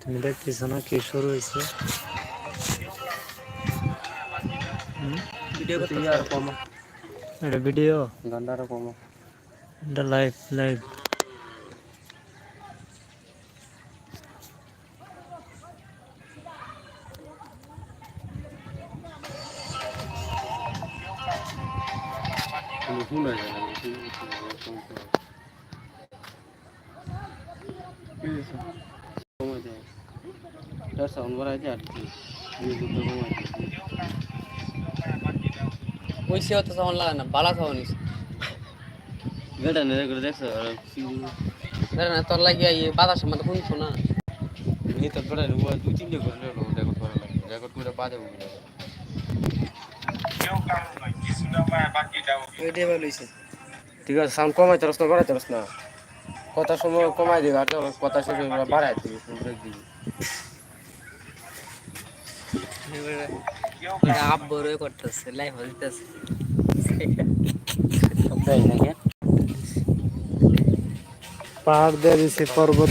তুমি দেখতেছো না কি শুরু হয়েছে? এটা ভিডিও? গান্ডা কম। এটা লাইভ লাইভ ভুল হয়ে যায় ওই সে অত সাউন্ড লাগে না বালা সাউন্ড গাড়া নেড়ে করে দেখছ? আর না তোর লাগিয়া ইয়ে বাতাসের মধ্যে শুনছো না? নি তো বড় ও দু তিনটে করে রেকর্ড করা লাগে রেকর্ড করে বাদে হয়েছে ঠিক আছে সাউন্ড কমাই তরস না বাড়াই তরস না কথা সময় কমাই দিবি আর যখন কথা শেষ হয়ে বাড়াই দিবি ব্রেক দিবি। আপ বড় করতেছে লাইভ হইতেছে পাহাড় দিয়ে দিছে পর্বত